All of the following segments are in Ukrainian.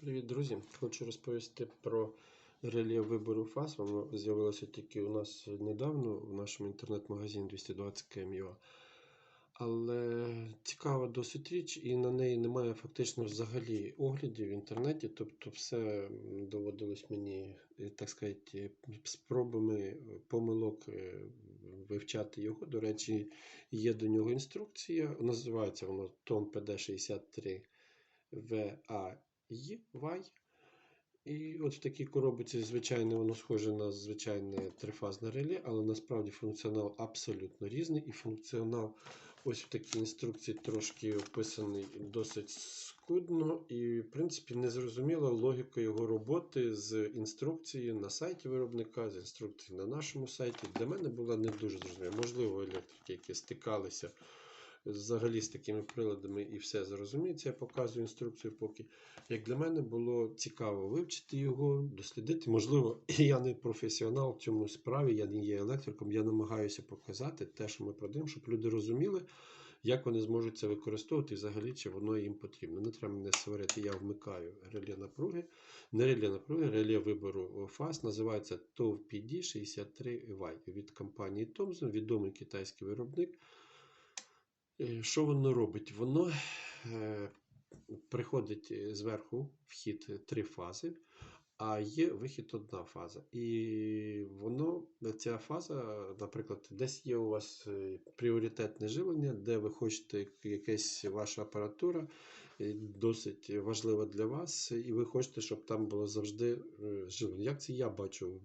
Привіт, друзі! Хочу розповісти про реле вибору фаз. Воно з'явилося тільки у нас недавно в нашому інтернет-магазині 220 km.ua. Але цікава досить річ, і на неї немає фактично взагалі оглядів в інтернеті. Тобто, все доводилось мені, е, так сказати, спробами помилок е, вивчати його. До речі, є до нього інструкція. Називається воно Том PD63 VA Й, Вай. І от в такій коробці, звичайно, воно схоже на звичайне трифазне реле, але насправді функціонал абсолютно різний. І функціонал ось в такій інструкції трошки описаний досить скудно. І, в принципі, незрозуміла логіка його роботи з інструкцією на сайті виробника, з інструкцією на нашому сайті. Для мене була не дуже зрозуміла. Можливо, електрики, які стикалися взагалі з такими приладами і все зрозуміється. Я показую інструкцію поки. Як для мене було цікаво вивчити його, дослідити. Можливо, я не професіонал в цьому справі, я не є електриком, я намагаюся показати те, що ми продаємо, щоб люди розуміли, як вони зможуть це використовувати і взагалі, чи воно їм потрібно. Не треба мене сварити, я вмикаю реле напруги. Не реле напруги, реле вибору фаз називається TOV PD 63 y від компанії Thomson, відомий китайський виробник. Е, Що воно робить? Воно е, приходить е, зверху вхід три фази, а є вихід одна фаза. І воно, ця фаза, наприклад, десь є у вас пріоритетне живлення, де ви хочете якась ваша апаратура, досить важлива для вас, і ви хочете, щоб там було завжди е, живлення. Як це я бачу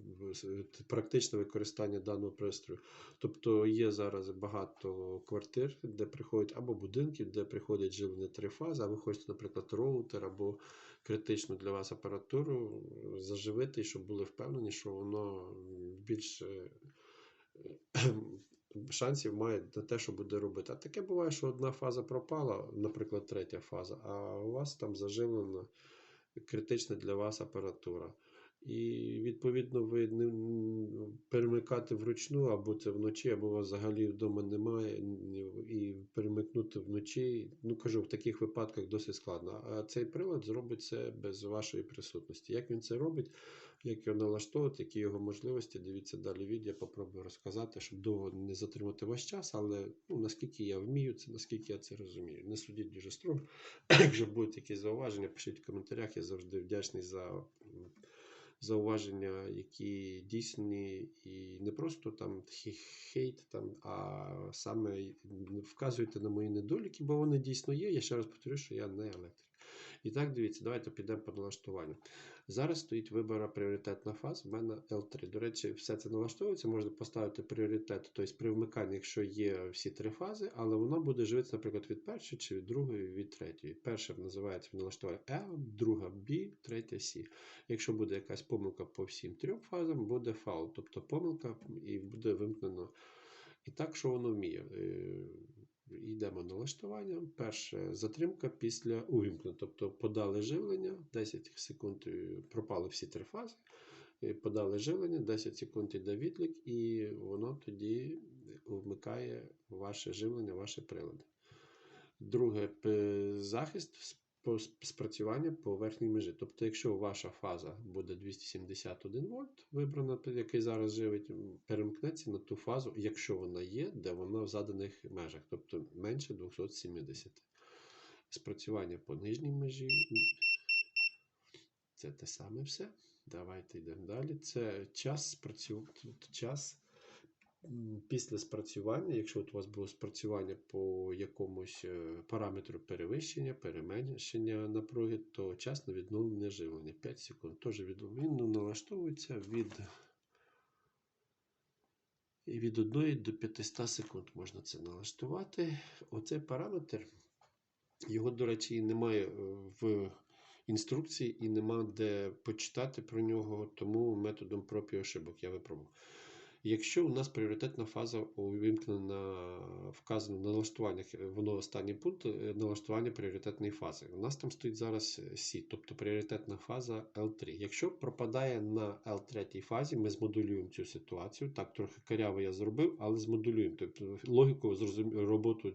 практичне використання даного пристрою? Тобто є зараз багато квартир, де приходять або будинків, де приходять живлення три фази, а ви хочете, наприклад, роутер або критичну для вас апаратуру е, заживити, щоб були впевнені, що воно е, шансів має на те, що буде робити. А таке буває, що одна фаза пропала, наприклад, третя фаза, а у вас там заживлена критична для вас апаратура. І відповідно ви не перемикати вручну, або це вночі, або у вас взагалі вдома немає, і перемикнути вночі. Ну кажу, в таких випадках досить складно. А цей прилад зробить це без вашої присутності. Як він це робить, як його налаштовувати, які його можливості, дивіться далі відео, я попробую розказати, щоб довго не затримати ваш час, але ну, наскільки я вмію це, наскільки я це розумію. Не судіть дуже строго. Якщо будуть якісь зауваження, пишіть в коментарях. Я завжди вдячний за зауваження, які дійсні і не просто там хейт, там, а саме вказуйте на мої недоліки, бо вони дійсно є. Я ще раз повторю, що я не електрик. І так, дивіться, давайте підемо по налаштуванню. Зараз стоїть вибора пріоритетна фаз, в мене L3. До речі, все це налаштовується, можна поставити пріоритет, тобто при вмиканні, якщо є всі три фази, але воно буде живитися, наприклад, від першої чи від другої, від третьої. Перша називається в налаштуванні L, друга B, третя C. Якщо буде якась помилка по всім трьом фазам, буде фаул, тобто помилка і буде вимкнено. І так, що воно вміє. Йдемо налаштування. Перше затримка після увімкнення. Тобто подали живлення, 10 секунд е, пропали всі три фази. е, Подали живлення, 10 секунд йде відлік, і воно тоді вмикає ваше живлення, ваші прилади. Друге захист спрацювання по верхній межі. Тобто, якщо ваша фаза буде 271 вольт, вибрана, який зараз живить, перемкнеться на ту фазу, якщо вона є, де вона в заданих межах, тобто менше 270. Спрацювання по нижній межі. Це те саме все. Давайте йдемо далі. Це час спрацю... час після спрацювання, якщо от у вас було спрацювання по якомусь е, параметру перевищення, переменшення напруги, то час на відновлення живлення 5 секунд. Тож від... він ну, налаштовується від, від 1 до 500 секунд можна це налаштувати. Оцей параметр, його, до речі, немає е, в інструкції і нема де почитати про нього, тому методом проб і ошибок я випробував. Якщо у нас пріоритетна фаза увімкнена, вказано на налаштуваннях, е, воно останній пункт е, налаштування пріоритетної фази. У нас там стоїть зараз е, Сі, тобто пріоритетна фаза L3. Якщо пропадає на L3 фазі, ми змодулюємо цю ситуацію. Так, трохи каряво я зробив, але змодулюємо. Тобто логіку роботу,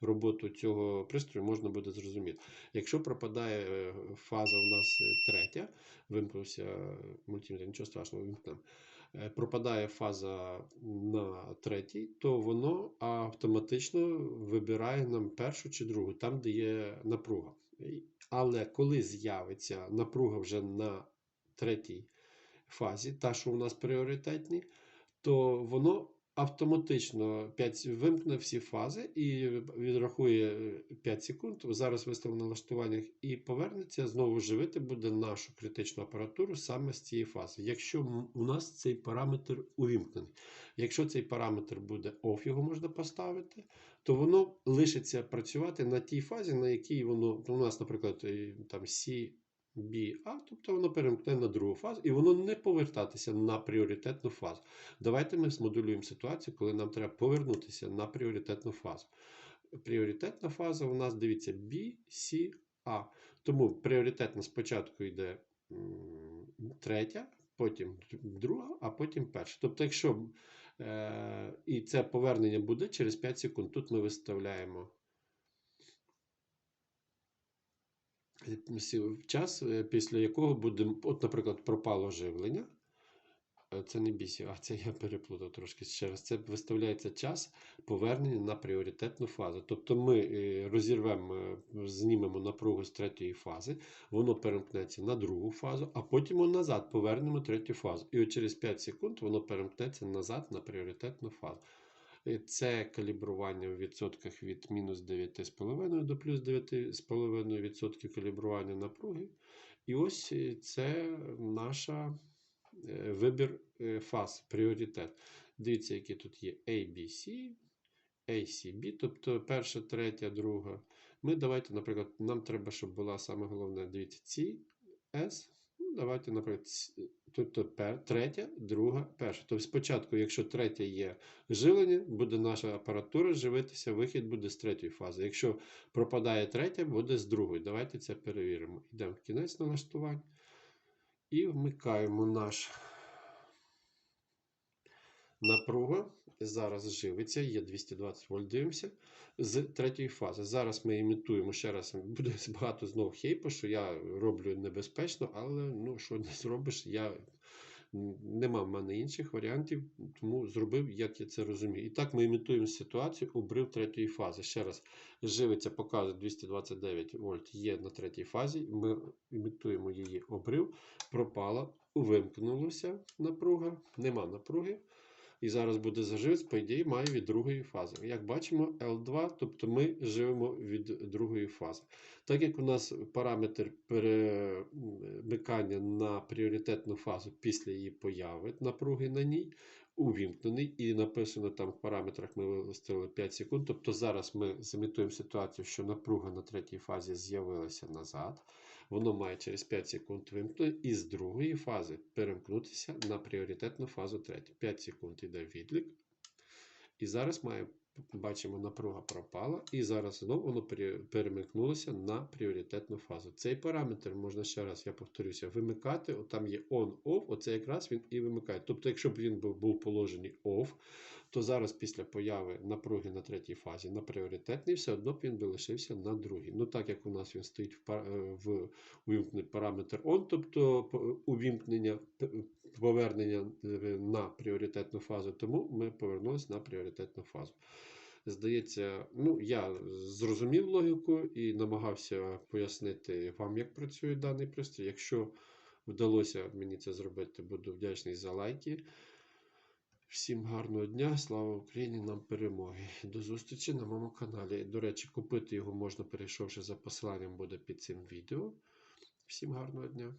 роботу цього пристрою можна буде зрозуміти. Якщо пропадає фаза у нас третя, вимкнувся мультиметр, нічого страшного, вимкнемо. Е, Пропадає фаза на третій, то воно автоматично вибирає нам першу чи другу, там, де є напруга. Але коли з'явиться напруга вже на третій фазі, та, що у нас пріоритетні, то воно автоматично 5, вимкне всі фази і відрахує 5 секунд. Зараз виставив на налаштуваннях і повернеться, знову живити буде нашу критичну апаратуру саме з цієї фази. Якщо у нас цей параметр увімкнений. Якщо цей параметр буде off, його можна поставити, то воно лишиться працювати на тій фазі, на якій воно у нас, наприклад, е, там C, B, A, тобто воно перемкне на другу фазу, і воно не повертатися на пріоритетну фазу. Давайте ми змодулюємо ситуацію, коли нам треба повернутися на пріоритетну фазу. Пріоритетна фаза у нас, дивіться, B, C, A. Тому пріоритетна спочатку йде третя, потім друга, а потім перша. Тобто, якщо е, і це повернення буде через 5 секунд, тут ми виставляємо час, е, після якого буде, от, наприклад, пропало живлення. Е, Це не бісі, а це я переплутав трошки ще раз. Це виставляється час повернення на пріоритетну фазу. Тобто ми е, розірвемо, знімемо напругу з третьої фази, воно перемкнеться на другу фазу, а потім назад повернемо третю фазу. І от через 5 секунд воно перемкнеться назад на пріоритетну фазу. Е, Це калібрування в відсотках від мінус 9,5 до плюс 9,5% відсотків калібрування напруги. І ось е, це наша е, вибір фаз, пріоритет. Дивіться, які тут є A, B, C, A, B, тобто перша, третя, друга. Ми давайте, наприклад, нам треба, щоб була саме головне, дивіться, S. Ну, давайте, наприклад, тут тобто третя, друга, перша. Тобто спочатку, якщо третя є живлення, буде наша апаратура живитися, вихід буде з третьої фази. Якщо пропадає третя, буде з другої. Давайте це перевіримо. Йдемо в кінець налаштувань і вмикаємо наш напруга. Зараз живиться, є 220 вольт, дивимося, з третьої фази. Зараз ми імітуємо ще раз, буде багато знову хейпу, що я роблю небезпечно, але ну, що не зробиш, я нема в мене інших варіантів, тому зробив, як я це розумію. І так ми імітуємо ситуацію обрив третьої фази. Ще раз, живиться, показує 229 вольт є на третій фазі. Ми імітуємо її обрив, пропала, вимкнулося напруга, нема напруги. І зараз буде заживець, по ідеї, має від другої фази. Як бачимо, L2, тобто ми живемо від другої фази. Так як у нас параметр перемикання на пріоритетну фазу після її появи напруги на ній увімкнений, і написано там в параметрах ми виставили 5 секунд. Тобто зараз ми зімітуємо ситуацію, що напруга на третій фазі з'явилася назад. Воно має через 5 секунд вимкнути і з другої фази перемкнутися на пріоритетну фазу третю. 5 секунд йде відлік. І зараз має, бачимо, напруга пропала, і зараз знову воно перемикнулося на пріоритетну фазу. Цей параметр можна ще раз, я повторюся, вимикати. От там є on-off, оце якраз він і вимикає. Тобто, якщо б він був, положений off, то зараз після появи напруги на третій фазі на пріоритетній, все одно б він би лишився на другій. Ну так як у нас він стоїть в, е, в увімкнений параметр on, тобто увімкнення повернення е, на пріоритетну фазу, тому ми повернулися на пріоритетну фазу. Здається, ну я зрозумів логіку і намагався пояснити вам, як працює даний пристрій. Якщо вдалося мені це зробити, буду вдячний за лайки. Всім гарного дня, слава Україні, нам перемоги. До зустрічі на моєму каналі. До речі, купити його можна, перейшовши за посиланням, буде під цим відео. Всім гарного дня!